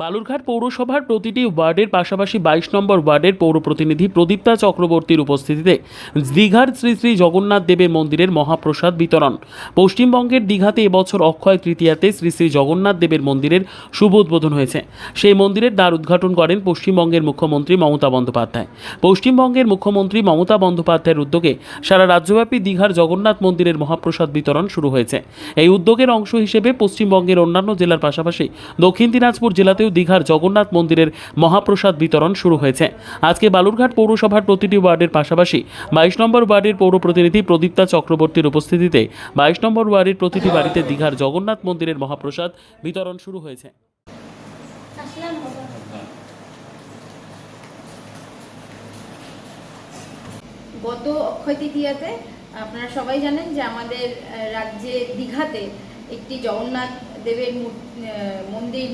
বালুরঘাট পৌরসভার প্রতিটি ওয়ার্ডের পাশাপাশি বাইশ নম্বর ওয়ার্ডের পৌর প্রতিনিধি প্রদীপ্তা চক্রবর্তীর উপস্থিতিতে দীঘার শ্রী শ্রী জগন্নাথ দেবের মন্দিরের মহাপ্রসাদ বিতরণ। পশ্চিমবঙ্গের দীঘাতে এবছর অক্ষয় তৃতীয়াতে শ্রী শ্রী জগন্নাথ দেবের মন্দিরের শুভ উদ্বোধন হয়েছে। সেই মন্দিরের দ্বার উদ্ঘাটন করেন পশ্চিমবঙ্গের মুখ্যমন্ত্রী মমতা বন্দ্যোপাধ্যায়। পশ্চিমবঙ্গের মুখ্যমন্ত্রী মমতা বন্দ্যোপাধ্যায়ের উদ্যোগে সারা রাজ্যব্যাপী দীঘার জগন্নাথ মন্দিরের মহাপ্রসাদ বিতরণ শুরু হয়েছে। এই উদ্যোগের অংশ হিসেবে পশ্চিমবঙ্গের অন্যান্য জেলার পাশাপাশি দক্ষিণ দিনাজপুর জেলাতেও দীঘার জগন্নাথ মন্দিরের মহাপ্রসাদ বিতরণ শুরু হয়েছে। আজকে বালুরঘাট পৌরসভার প্রতিটি ওয়ার্ডের পাশাপাশি বাইশ নম্বর ওয়ার্ডের পৌর প্রতিনিধি প্রদীপ্তা চক্রবর্তীর উপস্থিতিতে বাইশ নম্বর ওয়ার্ডের প্রতিটি বাড়িতে দীঘার জগন্নাথ মন্দিরের মহাপ্রসাদ বিতরণ শুরু হয়েছে। গত অক্ষয় তৃতীয়াতে আপনারা সবাই জানেন যে আমাদের রাজ্যে দীঘাতে একটি জগন্নাথ দেবের মন্দির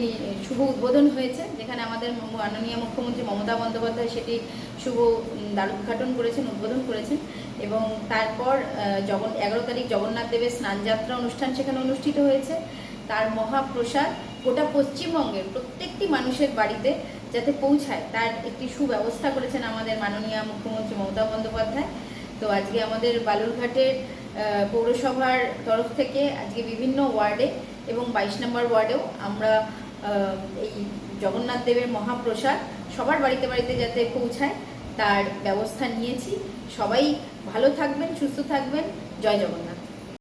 শুভ উদ্বোধন হয়েছে, যেখানে আমাদের মাননীয় মুখ্যমন্ত্রী মমতা বন্দ্যোপাধ্যায় সেটি শুভ উদ্ঘাটন করেছেন, উদ্বোধন করেছেন এবং তারপর জগন, এগারো তারিখ জগন্নাথ দেবের স্নানযাত্রা অনুষ্ঠান সেখানে অনুষ্ঠিত হয়েছে। তার মহাপ্রসাদ গোটা পশ্চিমবঙ্গের প্রত্যেকটি মানুষের বাড়িতে যাতে পৌঁছায়, তার একটি সুব্যবস্থা করেছেন আমাদের মাননীয় মুখ্যমন্ত্রী মমতা বন্দ্যোপাধ্যায়। তো আজকে আমাদের বালুরঘাটের পৌরসভার তরফ থেকে আজকে বিভিন্ন ওয়ার্ডে এবং বাইশ নম্বর ওয়ার্ডেও আমরা এই জগন্নাথ দেবের মহাপ্রসাদ সবার বাড়িতে বাড়িতে যাতে পৌঁছায়, তার ব্যবস্থা নিয়েছি। সবাই ভালো থাকবেন, সুস্থ থাকবেন। জয় জগন্নাথ।